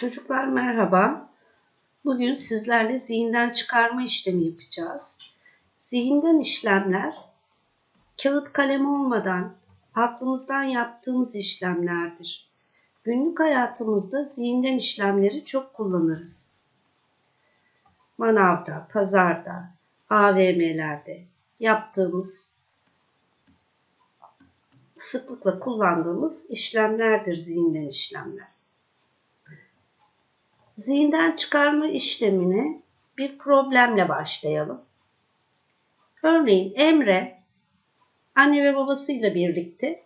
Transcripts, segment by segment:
Çocuklar merhaba. Bugün sizlerle zihinden çıkarma işlemi yapacağız. Zihinden işlemler kağıt kalem olmadan aklımızdan yaptığımız işlemlerdir. Günlük hayatımızda zihinden işlemleri çok kullanırız. Manavda, pazarda, AVM'lerde yaptığımız sıklıkla kullandığımız işlemlerdir zihinden işlemler. Zihinden çıkarma işlemine bir problemle başlayalım. Örneğin Emre anne ve babasıyla birlikte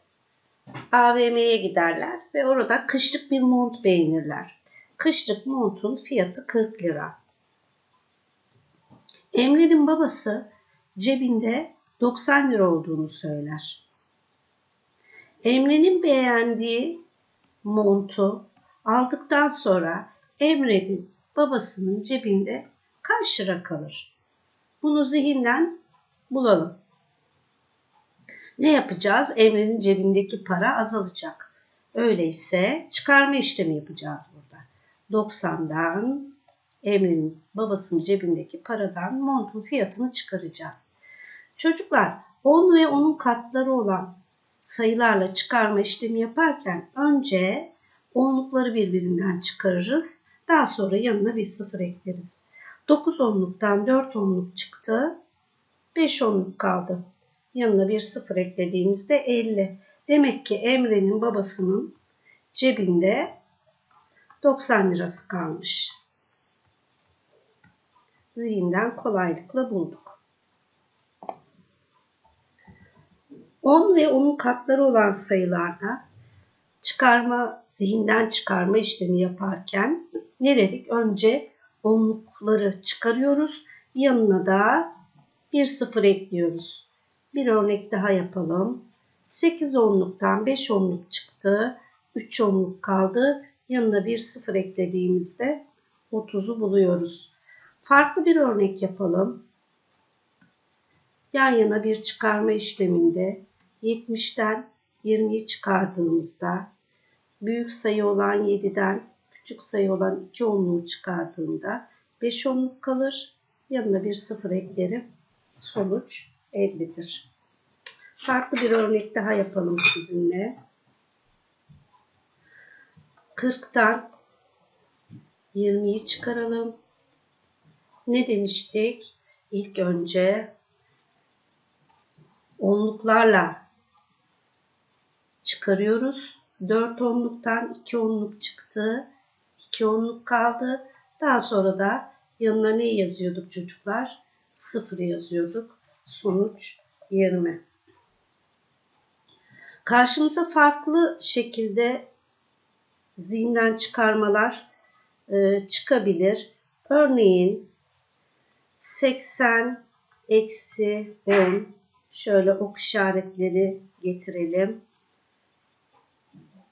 AVM'ye giderler ve orada kışlık bir mont beğenirler. Kışlık montun fiyatı 40 lira. Emre'nin babası cebinde 90 lira olduğunu söyler. Emre'nin beğendiği montu aldıktan sonra Emre'nin babasının cebinde kaç lira kalır? Bunu zihinden bulalım. Ne yapacağız? Emre'nin cebindeki para azalacak. Öyleyse çıkarma işlemi yapacağız burada. 90'dan Emre'nin babasının cebindeki paradan montun fiyatını çıkaracağız. Çocuklar 10 ve onun katları olan sayılarla çıkarma işlemi yaparken önce onlukları birbirinden çıkarırız. Daha sonra yanına bir sıfır ekleriz. 9 onluktan 4 onluk çıktı. 5 onluk kaldı. Yanına bir sıfır eklediğimizde 50. Demek ki Emre'nin babasının cebinde 90 lirası kalmış. Zihinden kolaylıkla bulduk. 10 ve onun katları olan sayılarda çıkarma, zihinden çıkarma işlemi yaparken ne dedik? Önce onlukları çıkarıyoruz. Yanına da bir sıfır ekliyoruz. Bir örnek daha yapalım. 8 onluktan 5 onluk çıktı. 3 onluk kaldı. Yanına bir sıfır eklediğimizde 30'u buluyoruz. Farklı bir örnek yapalım. Yan yana bir çıkarma işleminde 70'ten 20'yi çıkardığımızda büyük sayı olan 7'den küçük sayı olan 2 onluğu çıkardığımda 5 onluk kalır. Yanına bir sıfır eklerim. Sonuç 50'dir. Farklı bir örnek daha yapalım sizinle. 40'tan 20'yi çıkaralım. Ne demiştik? İlk önce onluklarla çıkarıyoruz. 4 onluktan 2 onluk çıktı. 2 onluk kaldı. Daha sonra da yanına ne yazıyorduk çocuklar? 0 yazıyorduk. Sonuç 20. Karşımıza farklı şekilde zihinden çıkarmalar e, çıkabilir. Örneğin 80 eksi 10 şöyle ok işaretleri getirelim.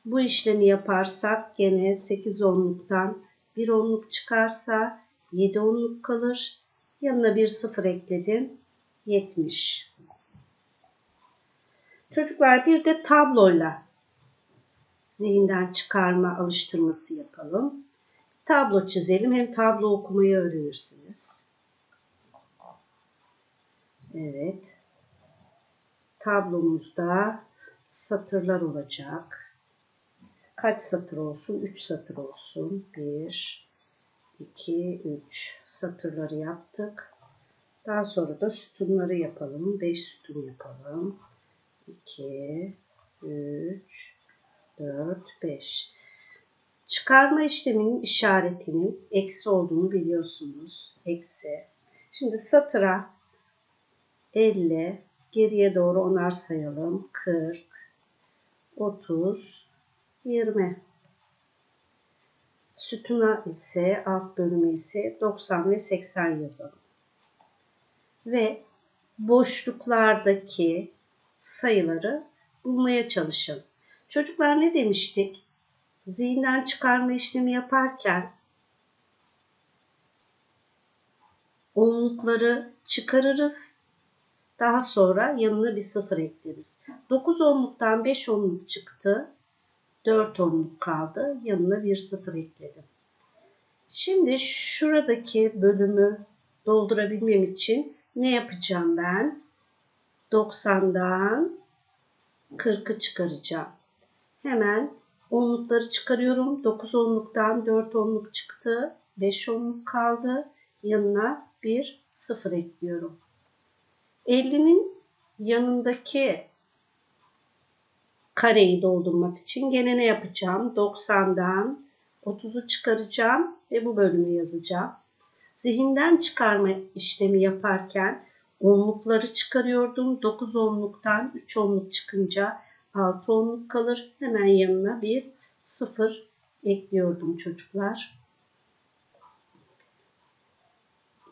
Bu işlemi yaparsak gene 8 onluktan 1 onluk çıkarsa 7 onluk kalır. Yanına bir sıfır ekledim. 70. Çocuklar bir de tabloyla zihinden çıkarma alıştırması yapalım. Tablo çizelim. Hem tablo okumayı öğrenirsiniz. Evet. Tablomuzda satırlar olacak. Kaç satır olsun? 3 satır olsun. 1, 2, 3 satırları yaptık. Daha sonra da sütunları yapalım. 5 sütun yapalım. 2, 3, 4, 5. Çıkarma işleminin işaretinin eksi olduğunu biliyorsunuz. Eksi. Şimdi satıra 50, geriye doğru onar sayalım. 40, 30, 20. Sütuna ise alt bölümü ise 90 ve 80 yazalım. Ve boşluklardaki sayıları bulmaya çalışalım. Çocuklar ne demiştik? Zihinden çıkarma işlemi yaparken onlukları çıkarırız. Daha sonra yanına bir sıfır ekleriz. 9 onluktan 5 onluk çıktı. 4 onluk kaldı. Yanına bir sıfır ekledim. Şimdi şuradaki bölümü doldurabilmem için ne yapacağım ben? 90'dan 40'ı çıkaracağım. Hemen onlukları çıkarıyorum. 9 onluktan 4 onluk çıktı. 5 onluk kaldı. Yanına bir 0 ekliyorum. 50'nin yanındaki kareyi doldurmak için gene ne yapacağım? 90'dan 30'u çıkaracağım ve bu bölümü yazacağım. Zihinden çıkarma işlemi yaparken onlukları çıkarıyordum. 9 onluktan 3 onluk çıkınca 6 onluk kalır. Hemen yanına bir 0 ekliyordum çocuklar.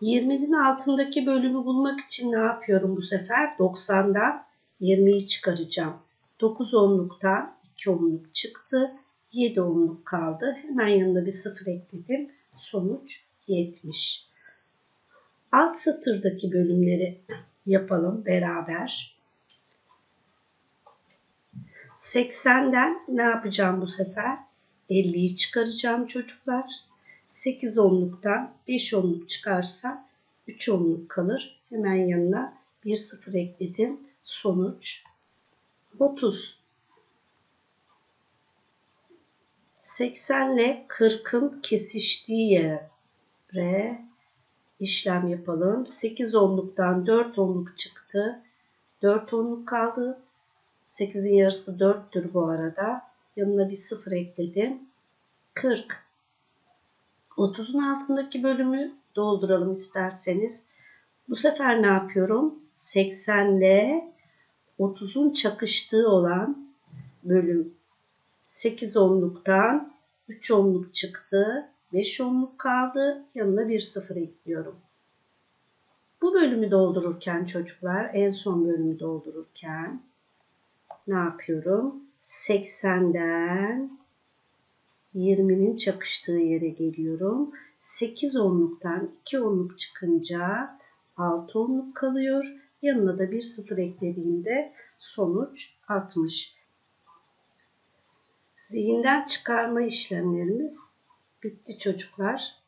20'nin altındaki bölümü bulmak için ne yapıyorum bu sefer? 90'dan 20'yi çıkaracağım. 9 onluktan 2 onluk çıktı. 7 onluk kaldı. Hemen yanında bir 0 ekledim. Sonuç 70. Alt satırdaki bölümleri yapalım beraber. 80'den ne yapacağım bu sefer? 50'yi çıkaracağım çocuklar. 8 onluktan 5 onluk çıkarsa 3 onluk kalır. Hemen yanına bir sıfır ekledim. Sonuç 30. 80 ile 40'ın kesiştiği yere işlem yapalım. 8 onluktan 4 onluk çıktı. 4 onluk kaldı. 8'in yarısı 4'tür bu arada. Yanına bir 0 ekledim. 40. 30'un altındaki bölümü dolduralım isterseniz. Bu sefer ne yapıyorum? 80 ile 30'un çakıştığı olan bölüm 8 onluktan 3 onluk çıktı. 5 onluk kaldı. Yanına bir sıfır ekliyorum. Bu bölümü doldururken çocuklar en son bölümü doldururken ne yapıyorum? 80'den 20'nin çakıştığı yere geliyorum. 8 onluktan 2 onluk çıkınca 6 onluk kalıyor. Yanına da bir sıfır eklediğimde sonuç 60. Zihinden çıkarma işlemlerimiz bitti çocuklar.